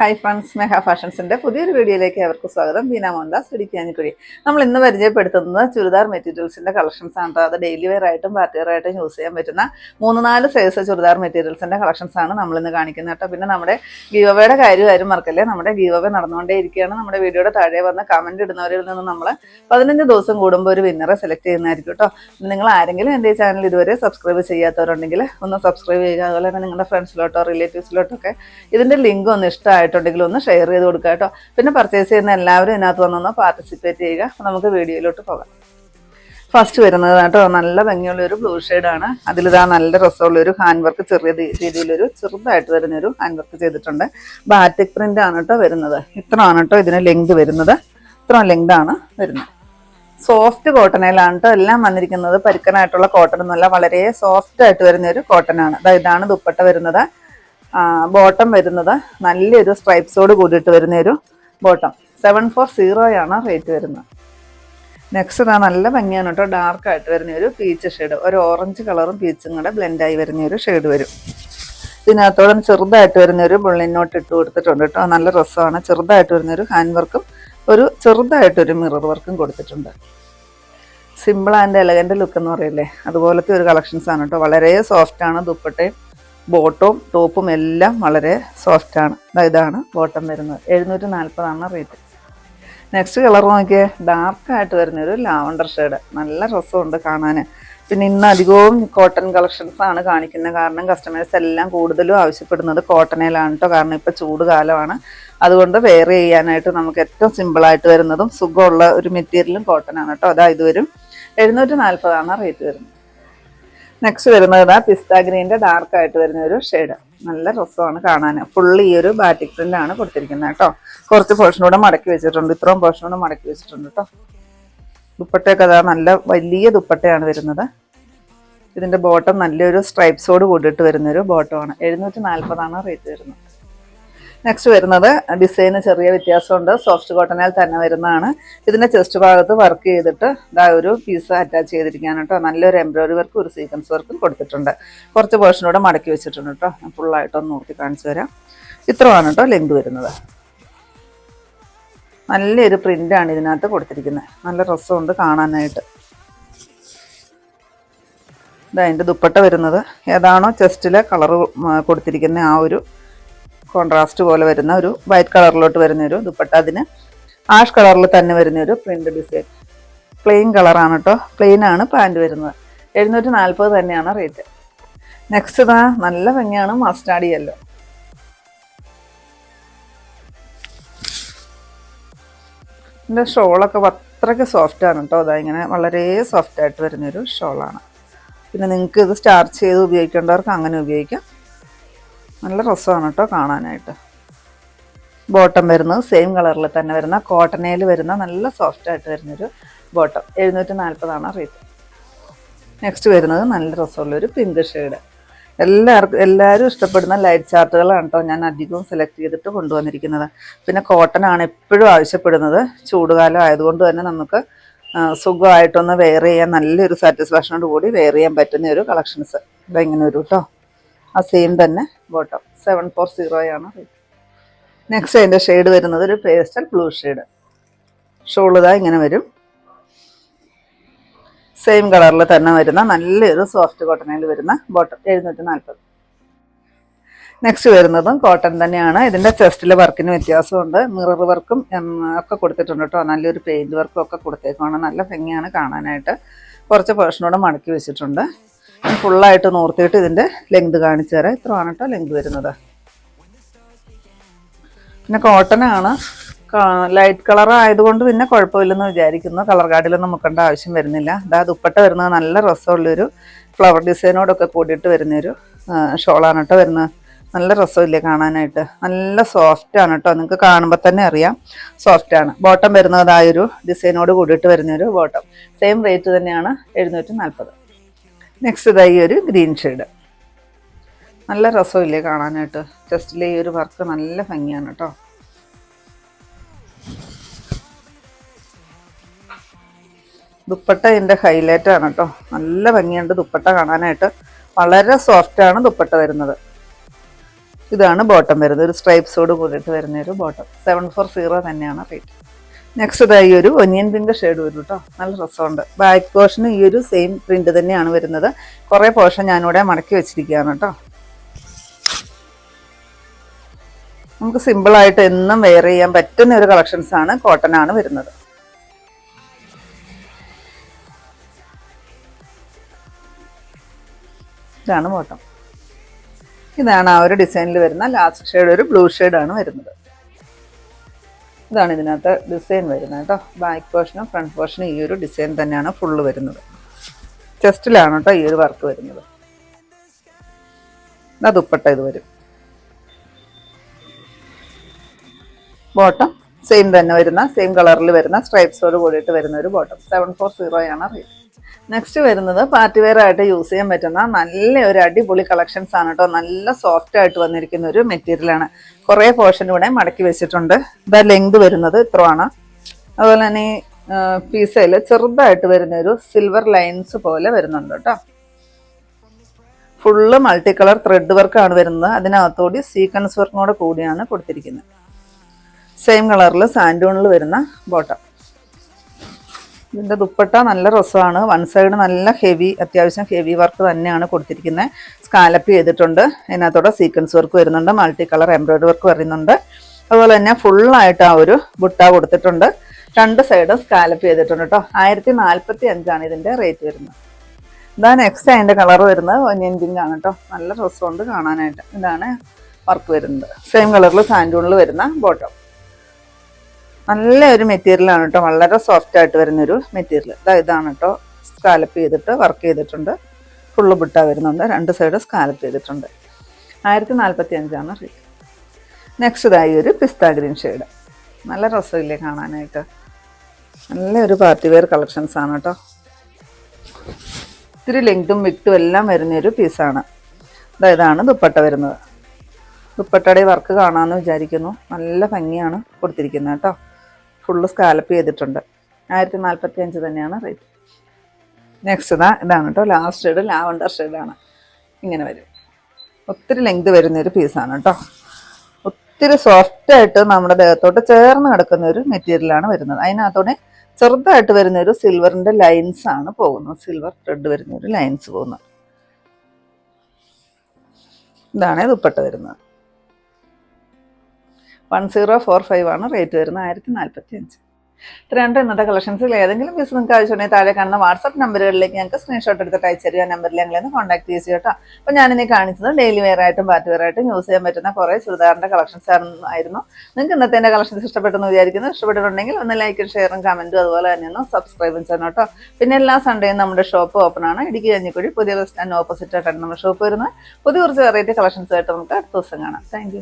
Hi friends മെഹ ഫാഷൻസിന്റെ പുതിയൊരു വീഡിയോയിലേക്ക് അവർക്ക് സ്വാഗതം. ബീന മോഹൻദാസ് ഇടിക്കാനിക്കുഴി നമ്മൾ ഇന്ന് പരിചയപ്പെടുത്തുന്നത് ചുരിദാർ മെറ്റീരിയൽസിന്റെ കളക്ഷൻസ് ആണ് അത് ഡെയിലി വെയർ ആയിട്ടും പാർട്ടി വെയർ ആയിട്ടും യൂസ് ചെയ്യാൻ പറ്റുന്ന മൂന്ന് നാല് സൈസ് ചുരിദാർ മെറ്റീരിയൽസിന്റെ കളക്ഷൻസ് ആണ് നമ്മൾ ഇന്ന് കാണിക്കുന്നത് കേട്ടോ. പിന്നെ നമ്മുടെ ഗീവവയുടെ കാര്യം ആരും മറക്കല്ലേ? നമ്മുടെ ഗീവവ നടന്നുകൊണ്ടേ ഇരിക്കുകയാണ് നമ്മുടെ വീഡിയോയുടെ താഴെ വന്ന് കമന്റ് ഇടുന്നവരിൽ നിന്ന് നമ്മൾ പതിനഞ്ച് ദിവസം കൂടുമ്പോൾ ഒരു വിന്നറെ സെലക്ട് ചെയ്യുന്നതായിരിക്കും കേട്ടോ. നിങ്ങൾ ആരെങ്കിലും എന്റെ ചാനൽ ഇതുവരെ സബ്സ്ക്രൈബ് ചെയ്യാത്തവരുണ്ടെങ്കിൽ ഒന്ന് സബ്സ്ക്രൈബ് ചെയ്യുക. അതുപോലെ തന്നെ നിങ്ങളുടെ ഫ്രണ്ട്സിലോട്ടോ റിലേറ്റീവ്സിലോട്ടോ ഒക്കെ ഇതിന്റെ ലിങ്ക് ഒന്ന് ഇഷ്ടമായിട്ടുണ്ടെങ്കിൽ ഒന്ന് ഷെയർ ചെയ്ത് കൊടുക്കുക കേട്ടോ. പിന്നെ പർച്ചേസ് ചെയ്യുന്ന എല്ലാവരും ഇതിനകത്ത് വന്നൊന്ന് പാർട്ടിസിപ്പേറ്റ് ചെയ്യുക. നമുക്ക് വീഡിയോയിലോട്ട് പോകാം. ഫസ്റ്റ് വരുന്നത് കേട്ടോ നല്ല ഭംഗിയുള്ള ഒരു ബ്ലൂ ആണ്. അതിലിതാ നല്ല രസമുള്ളൊരു ഹാൻഡ് വർക്ക് ചെറിയ രീതിയിലൊരു ചെറുതായിട്ട് വരുന്ന ഒരു ഹാൻഡ് വർക്ക് ചെയ്തിട്ടുണ്ട്. ബാറ്റിക് പ്രിന്റ് ആണ് കേട്ടോ വരുന്നത്. ഇത്രയാണ് കേട്ടോ ഇതിന് ലെങ്ത് വരുന്നത്. ഇത്ര ലെങ്ത് ആണ് വരുന്നത്. സോഫ്റ്റ് കോട്ടണിലാണ് കേട്ടോ എല്ലാം വന്നിരിക്കുന്നത്. പരുക്കനായിട്ടുള്ള കോട്ടൺ ഒന്നുമല്ല വളരെ സോഫ്റ്റ് ആയിട്ട് വരുന്ന ഒരു കോട്ടൺ ആണ് ഇതാണ് ദുപ്പട്ട വരുന്നത്. ബോട്ടം വരുന്നത്. നല്ലൊരു സ്ട്രൈപ്സോട് കൂടിയിട്ട് വരുന്ന ഒരു ബോട്ടം. സെവൻ ഫോർ സീറോയാണ് റേറ്റ് വരുന്നത്. നെക്സ്റ്റ് ഇതാ നല്ല ഭംഗിയാണ് കേട്ടോ. ഡാർക്കായിട്ട് വരുന്ന ഒരു പീച്ച് ഷെയ്ഡ് ഒരു ഓറഞ്ച് കളറും പീച്ചും കൂടെ ബ്ലെൻഡായി വരുന്ന ഒരു ഷെയ്ഡ് വരും. ഇതിനകത്തോളം ചെറുതായിട്ട് വരുന്ന ഒരു ബുള്ളിനോട്ട് ഇട്ട് കൊടുത്തിട്ടുണ്ട് കേട്ടോ. നല്ല രസമാണ്. ചെറുതായിട്ട് വരുന്ന ഒരു ഹാൻഡ് വർക്കും ഒരു ചെറുതായിട്ടൊരു മിറർ വർക്കും കൊടുത്തിട്ടുണ്ട്. സിമ്പിൾ ആൻഡ് എലഗന്റ് ലുക്ക് എന്ന് പറയില്ലേ? അതുപോലത്തെ ഒരു കളക്ഷൻസ് ആണ് കേട്ടോ. വളരെ സോഫ്റ്റാണ് ദുപ്പട്ടയും ബോട്ടവും ടോപ്പും എല്ലാം വളരെ സോഫ്റ്റ് ആണ്. ദാ ഇതാണ് ബോട്ടം വരുന്നത്. എഴുന്നൂറ്റി നാൽപ്പതാണ് റേറ്റ് നെക്സ്റ്റ് കളർ നോക്കിയേ ഡാർക്കായിട്ട് വരുന്നൊരു ലാവണ്ടർ ഷെയ്ഡ് നല്ല രസമുണ്ട് കാണാൻ പിന്നെ ഇന്ന് അധികവും കോട്ടൺ കളക്ഷൻസ് ആണ് കാണിക്കുന്നത് കാരണം കസ്റ്റമേഴ്സ് എല്ലാം കൂടുതലും ആവശ്യപ്പെടുന്നത് കോട്ടണിലാണ് കേട്ടോ കാരണം ഇപ്പോൾ ചൂട് കാലമാണ്. അതുകൊണ്ട് വെയർ ചെയ്യാനായിട്ട് നമുക്ക് ഏറ്റവും സിമ്പിളായിട്ട് വരുന്നതും സുഖമുള്ള ഒരു മെറ്റീരിയലും കോട്ടൺ ആണ് കേട്ടോ അതാ ഇത് വരും. എഴുന്നൂറ്റി നാൽപ്പതാണ് റേറ്റ് വരുന്നത്. നെക്സ്റ്റ് വരുന്നത് പിസ്ത ഗ്രീന്റെ ഡാർക്ക് ആയിട്ട് വരുന്ന ഒരു ഷെയ്ഡ് നല്ല രസമാണ് കാണാൻ ഫുള്ള് ഈ ഒരു ബാറ്റിക് പ്രിന്റ് ആണ് കൊടുത്തിരിക്കുന്നത് കേട്ടോ. കുറച്ച് പോർഷൻ കൂടെ മടക്കി വെച്ചിട്ടുണ്ട്. ഇത്രയും പോർഷൻ കൂടെ മടക്കി വെച്ചിട്ടുണ്ട് കേട്ടോ. ദുപ്പട്ടയൊക്കെ അതാ നല്ല വലിയ ദുപ്പട്ടയാണ് വരുന്നത്. ഇതിന്റെ ബോട്ടം നല്ലൊരു സ്ട്രൈപ്സോട് കൂടിയിട്ട് വരുന്നൊരു ബോട്ടമാണ് എഴുന്നൂറ്റി നാൽപ്പതാണ് റേറ്റ് വരുന്നത്. നെക്സ്റ്റ് വരുന്നത് ഡിസൈന് ചെറിയ വ്യത്യാസമുണ്ട്. സോഫ്റ്റ് കോട്ടണിൽ തന്നെ വരുന്നതാണ്. ഇതിന്റെ ചെസ്റ്റ് ഭാഗത്ത് വർക്ക് ചെയ്തിട്ട് ഇതാ ഒരു പീസ് അറ്റാച്ച് ചെയ്തിരിക്കുകയാണ് കേട്ടോ. നല്ലൊരു എംബ്രോയിഡറി വർക്കും ഒരു സീക്വൻസ് വർക്കും കൊടുത്തിട്ടുണ്ട്. കുറച്ച് പോർഷനൂടെ മടക്കി വെച്ചിട്ടുണ്ട് കേട്ടോ. ഫുള്ളായിട്ടൊന്ന് നോക്കി കാണിച്ചു തരാം. ഇത്രയാണ് കേട്ടോ ലെങ്ത് വരുന്നത്. നല്ലൊരു പ്രിന്റാണ് ഇതിനകത്ത് കൊടുത്തിരിക്കുന്നത്. നല്ല രസമുണ്ട് കാണാനായിട്ട്. ഇതാ അതിന്റെ ദുപ്പട്ട വരുന്നത്. ഏതാണോ ചെസ്റ്റിലെ കളറ് കൊടുത്തിരിക്കുന്ന ആ ഒരു കോൺട്രാസ്റ്റ് പോലെ വരുന്ന ഒരു വൈറ്റ് കളറിലോട്ട് വരുന്ന ഒരു ദുപ്പട്ട. അതിന് ആഷ് കളറിൽ തന്നെ വരുന്ന ഒരു പ്രിന്റ് ഡിസൈൻ പ്ലെയിൻ കളറാണ് കേട്ടോ പ്ലെയിൻ ആണ് പാന്റ് വരുന്നത്. എഴുന്നൂറ്റി നാൽപ്പത് തന്നെയാണ് റേറ്റ് നെക്സ്റ്റ് ഇതാ നല്ല ഭംഗിയാണ് മസ്റ്റാഡി യെല്ലോ ഇതിന്റെ ഷോളൊക്കെ അത്രയ്ക്ക് സോഫ്റ്റ് ആണ് കേട്ടോ അതാ ഇങ്ങനെ വളരെ സോഫ്റ്റ് ആയിട്ട് വരുന്നൊരു ഷോളാണ്. പിന്നെ നിങ്ങൾക്ക് ഇത് സ്റ്റാർച്ച് ചെയ്ത് ഉപയോഗിക്കേണ്ടവർക്ക് അങ്ങനെ ഉപയോഗിക്കാം. നല്ല രസമാണ് കേട്ടോ കാണാനായിട്ട്. ബോട്ടം വരുന്നത് സെയിം കളറിൽ തന്നെ വരുന്ന കോട്ടനയിൽ വരുന്ന നല്ല സോഫ്റ്റ് ആയിട്ട് വരുന്നൊരു ബോട്ടം. എഴുന്നൂറ്റി നാൽപ്പതാണ് റേറ്റ് നെക്സ്റ്റ് വരുന്നത് നല്ല രസമുള്ളൊരു പിങ്ക് ഷെയ്ഡ് എല്ലാവർക്കും എല്ലാവരും ഇഷ്ടപ്പെടുന്ന ലൈറ്റ് ചാർട്ടുകളാണ് കേട്ടോ ഞാൻ അധികവും സെലക്ട് ചെയ്തിട്ട് കൊണ്ടുവന്നിരിക്കുന്നത്. പിന്നെ കോട്ടൺ ആണ് എപ്പോഴും ആവശ്യപ്പെടുന്നത്. ചൂടുകാലം ആയതുകൊണ്ട് തന്നെ നമുക്ക് സുഖമായിട്ടൊന്ന് വെയർ ചെയ്യാൻ നല്ലൊരു സാറ്റിസ്ഫാക്ഷനോട് കൂടി വെയർ ചെയ്യാൻ പറ്റുന്ന ഒരു കളക്ഷൻസ് ഇങ്ങനെ ഒരു കേട്ടോ ആ സെയിം തന്നെ ബോട്ടം സെവൻ ഫോർ സീറോയാണ് നെക്സ്റ്റ് അതിന്റെ ഷെയ്ഡ് വരുന്നത് ഒരു പേസ്റ്റൽ ബ്ലൂ ഷെയ്ഡ് ഷോളിതാ ഇങ്ങനെ വരും. സെയിം കളറിൽ തന്നെ വരുന്ന നല്ലൊരു സോഫ്റ്റ് കോട്ടണിൽ വരുന്ന ബോട്ടം എഴുന്നൂറ്റി നാൽപ്പത് നെക്സ്റ്റ് വരുന്നതും കോട്ടൺ തന്നെയാണ്. ഇതിന്റെ ചെസ്റ്റിലെ വർക്കിന് വ്യത്യാസമുണ്ട്. മിറർ വർക്കും ഒക്കെ കൊടുത്തിട്ടുണ്ട് കേട്ടോ നല്ലൊരു പെയിന്റ് വർക്കും ഒക്കെ കൊടുത്തേക്കാണ് നല്ല ഭംഗിയാണ് കാണാനായിട്ട്. കുറച്ച് പേഴ്സണോട് മടക്കി വെച്ചിട്ടുണ്ട്. ഫുള്ളായിട്ട് നോർത്തിയിട്ട് ഇതിന്റെ ലെങ്ത് കാണിച്ചു തരാം. ഇത്രയാണ് കേട്ടോ ലെങ്ത് വരുന്നത്. പിന്നെ കോട്ടൺ ആണ്. ലൈറ്റ് കളർ ആയതുകൊണ്ട് പിന്നെ കുഴപ്പമില്ലെന്ന് വിചാരിക്കുന്നു. കളർ കാർഡിലൊന്നും മുക്കേണ്ട ആവശ്യം വരുന്നില്ല. അതാ ദുപ്പട്ട വരുന്നത് നല്ല രസമുള്ളൊരു ഫ്ലവർ ഡിസൈനോടൊക്കെ കൂടിയിട്ട് വരുന്നൊരു ഷോളാണ് കേട്ടോ വരുന്നത്. നല്ല രസമില്ലേ കാണാനായിട്ട്. നല്ല സോഫ്റ്റ് ആണ് കേട്ടോ. നിങ്ങൾക്ക് കാണുമ്പോൾ തന്നെ അറിയാം. സോഫ്റ്റ് ആണ്. ബോട്ടം വരുന്നതായൊരു ഡിസൈനോട് കൂടിയിട്ട് വരുന്നൊരു ബോട്ടം സെയിം റേറ്റ് തന്നെയാണ് എഴുന്നൂറ്റി നാൽപ്പത് നെക്സ്റ്റ് ഇതായി ഒരു ഗ്രീൻ ഷെയ്ഡ് നല്ല രസമില്ലേ കാണാനായിട്ട്. ചെസ്റ്റിലെ ഈ ഒരു വർക്ക് നല്ല ഭംഗിയാണ് കേട്ടോ ദുപ്പട്ട ഹൈലൈറ്റ് ആണ് കേട്ടോ നല്ല ഭംഗിയുണ്ട് ദുപ്പട്ട കാണാനായിട്ട്. വളരെ സോഫ്റ്റ് ആണ് ദുപ്പട്ട വരുന്നത്. ഇതാണ് ബോട്ടം വരുന്നത്. ഒരു സ്ട്രൈപ്സോട് കൂടിയിട്ട് വരുന്ന ഒരു ബോട്ടം സെവൻ ഫോർ സീറോ തന്നെയാണ് റേറ്റ് നെക്സ്റ്റ് ഇതായി ഒരു ഒനിയൻ പിങ്ക് ഷെയ്ഡ് വരും കേട്ടോ നല്ല രസമുണ്ട്. ബാക്ക് പോർഷന് ഈ ഒരു സെയിം പ്രിന്റ് തന്നെയാണ് വരുന്നത്. കുറേ പോർഷൻ ഞാനിവിടെ മടക്കി വെച്ചിരിക്കുകയാണ് കേട്ടോ നമുക്ക് സിമ്പിൾ ആയിട്ട് എന്നും വെയർ ചെയ്യാൻ പറ്റുന്ന ഒരു കളക്ഷൻസ് ആണ് കോട്ടൺ ആണ് വരുന്നത്. ഇതാണ് ബോട്ടം ഇതാണ് ആ ഒരു ഡിസൈനിൽ വരുന്ന ലാസ്റ്റ് ഷെയ്ഡ് ഒരു ബ്ലൂ ആണ് വരുന്നത്. ഇതാണ് ഇതിനകത്ത് ഡിസൈൻ വരുന്നത് കേട്ടോ. ബാക്ക് പോർഷനും ഫ്രണ്ട് പോർഷനും ഈ ഒരു ഡിസൈൻ തന്നെയാണ് ഫുള്ള് വരുന്നത്. ചെസ്റ്റിലാണ് കേട്ടോ ഈ ഒരു വർക്ക് വരുന്നത്. എന്നാ ദുപ്പട്ട ഇത് വരും. ബോട്ടം സെയിം തന്നെ വരുന്ന സെയിം കളറിൽ വരുന്ന സ്ട്രൈപ്സോട് കൂടിയിട്ട് വരുന്ന ഒരു ബോട്ടം സെവൻ ഫോർ സീറോ ആണ് റേറ്റ് നെക്സ്റ്റ് വരുന്നത് പാർട്ടി വെയർ ആയിട്ട് യൂസ് ചെയ്യാൻ പറ്റുന്ന നല്ല ഒരു അടിപൊളി കളക്ഷൻസ് ആണ് കേട്ടോ നല്ല സോഫ്റ്റ് ആയിട്ട് വന്നിരിക്കുന്ന ഒരു മെറ്റീരിയൽ ആണ്. കുറേ പോർഷൻ ഇവിടെ മടക്കി വെച്ചിട്ടുണ്ട്. ഇതാ ലെങ്ത് വരുന്നത് ഇത്രയാണ്. അതുപോലെ തന്നെ പീസയിൽ ചെറുതായിട്ട് വരുന്ന ഒരു സിൽവർ ലൈൻസ് പോലെ വരുന്നുണ്ട് കേട്ടോ ഫുള്ള് മൾട്ടി കളർ ത്രെഡ് വർക്കാണ് വരുന്നത്. അതിനകത്തോടി സീക്വൻസ് വർക്കിനോട് കൂടിയാണ് കൊടുത്തിരിക്കുന്നത്. സെയിം കളറിൽ സാൻഡൂണിൽ വരുന്ന ബോട്ടം ഇതിന്റെ ദുപ്പട്ട നല്ല രസമാണ് വൺ സൈഡ് നല്ല ഹെവി അത്യാവശ്യം ഹെവി വർക്ക് തന്നെയാണ് കൊടുത്തിരിക്കുന്നത് സ്കാലപ്പ് ചെയ്തിട്ടുണ്ട്. അതിനകത്തോടെ സീക്വൻസ് വർക്ക് വരുന്നുണ്ട്. മൾട്ടി കളർ എംബ്രോയിഡറി വർക്ക് വരുന്നുണ്ട്. അതുപോലെ തന്നെ ഫുള്ളായിട്ട് ആ ഒരു ബുട്ട കൊടുത്തിട്ടുണ്ട്. രണ്ട് സൈഡും സ്കാലപ്പ് ചെയ്തിട്ടുണ്ട് കേട്ടോ ആയിരത്തി നാൽപ്പത്തി അഞ്ചാണ് ഇതിന്റെ റേറ്റ് വരുന്നത്. ഇതാ നെക്സ്റ്റ് അതിന്റെ കളർ വരുന്നത് ഒനിയൻ പിങ്ക് ആണ് കേട്ടോ നല്ല രസമുണ്ട് കാണാനായിട്ട്. ഇതാണ് വർക്ക് വരുന്നത്. സെയിം കളറിൽ സാൻഡൂണിൽ വരുന്ന ബോട്ടം. നല്ല ഒരു മെറ്റീരിയലാണ് കേട്ടോ വളരെ സോഫ്റ്റ് ആയിട്ട് വരുന്ന ഒരു മെറ്റീരിയൽ ഇതാ ഇതാണ് കേട്ടോ സ്കാലപ്പ് ചെയ്തിട്ട് വർക്ക് ചെയ്തിട്ടുണ്ട്. ഫുള്ള് ബുട്ട വരുന്നുണ്ട്. രണ്ട് സൈഡ് സ്കാലപ്പ് ചെയ്തിട്ടുണ്ട്. ആയിരത്തി നാൽപ്പത്തി അഞ്ചാണ് റേറ്റ് നെക്സ്റ്റ് ഇതായി ഒരു പിസ്ത ഗ്രീൻ ഷെയ്ഡ് നല്ല രസമില്ലേ കാണാനായിട്ട്. നല്ലൊരു പാർട്ടി വെയർ കളക്ഷൻസ് ആണ് കേട്ടോ ഇത്തിരി ലെങ്തും വിട്ടും എല്ലാം വരുന്നൊരു പീസാണ് ഇതാണ് ദുപ്പട്ട വരുന്നത്. ദുപ്പട്ടയുടെ വർക്ക് കാണാമെന്ന് വിചാരിക്കുന്നു. നല്ല ഭംഗിയാണ് കൊടുത്തിരിക്കുന്നത് കേട്ടോ ഫുള്ള് സ്കാലപ്പ് ചെയ്തിട്ടുണ്ട്. ആയിരത്തി നാൽപ്പത്തി അഞ്ച് തന്നെയാണ് റേറ്റ് നെക്സ്റ്റ് ഇതാ ഇതാണ് കേട്ടോ ലാസ്റ്റ് ഷെയ്ഡ് ലാവണ്ടർ ഷെയ്ഡാണ് ഇങ്ങനെ വരും. ഒത്തിരി ലെങ്ത് വരുന്നൊരു പീസാണ് കേട്ടോ ഒത്തിരി സോഫ്റ്റായിട്ട് നമ്മുടെ ദേഹത്തോട്ട് ചേർന്ന് കിടക്കുന്ന ഒരു മെറ്റീരിയലാണ് വരുന്നത്. അതിനകത്തോടെ ചെറുതായിട്ട് വരുന്ന ഒരു സിൽവറിന്റെ ലൈൻസ് ആണ് പോകുന്നത്. സിൽവർ ത്രെഡ് വരുന്ന ഒരു ലൈൻസ് പോകുന്നത്. ഇതാണ് ദുപ്പട്ട വരുന്നത്. വൺ സീറോ ഫോർ ഫൈവ് ആണ് റേറ്റ് വരുന്നത് ആയിരത്തി നാൽപ്പത്തി അഞ്ച്. ഇത്രയുണ്ട് ഇന്നത്തെ കളക്ഷൻസിൽ ഏതെങ്കിലും പീസ് നിങ്ങൾക്ക് ആവശ്യമുണ്ടെങ്കിൽ താഴെ കാണുന്ന വാട്സപ്പ് നമ്പറുകളിലേക്ക് ഞങ്ങൾക്ക് സ്ക്രീൻഷോട്ട് എടുത്തിട്ട് അയച്ചു തരിക. നമ്പറിൽ ഞങ്ങളെ കോൺടാക്ട് ചെയ്ത് കേട്ടോ. അപ്പോൾ ഞാനിനി കാണിച്ചത് ഡെയിലി വെയർ ആയിട്ടും പാറ്റ് വെയർ ആയിട്ടും യൂസ് ചെയ്യാൻ പറ്റുന്ന കുറേ ചുരിദാറിന്റെ കളക്ഷൻസ് ആയിരുന്നു. നിങ്ങൾക്ക് ഇന്നത്തെ എന്റെ കളക്ഷൻസ് ഇഷ്ടപ്പെട്ടെന്ന് വിചാരിക്കുന്നു. ഇഷ്ടപ്പെട്ടിട്ടുണ്ടെങ്കിൽ ഒന്ന് ലൈക്കും ഷെയറും കമന്റും അതുപോലെ തന്നെ ഒന്ന് സബ്സ്ക്രൈബും ചെയ്യണം കേട്ടോ. പിന്നെ എല്ലാ സൺഡേയും നമ്മുടെ ഷോപ്പ് ഓപ്പൺ ആണ്. ഇടുക്കി കഞ്ഞിക്കുഴി പുതിയ ബസ് സ്റ്റാൻഡ് ഓപ്പോസിറ്റ് ആയിട്ടാണ് നമ്മുടെ ഷോപ്പ് വരുന്നത്. പുതിയ കുറച്ച് വെറൈറ്റി കളക്ഷൻസ് ആയിട്ട് നമുക്ക് അടുത്ത ദിവസം കാണാം. താങ്ക്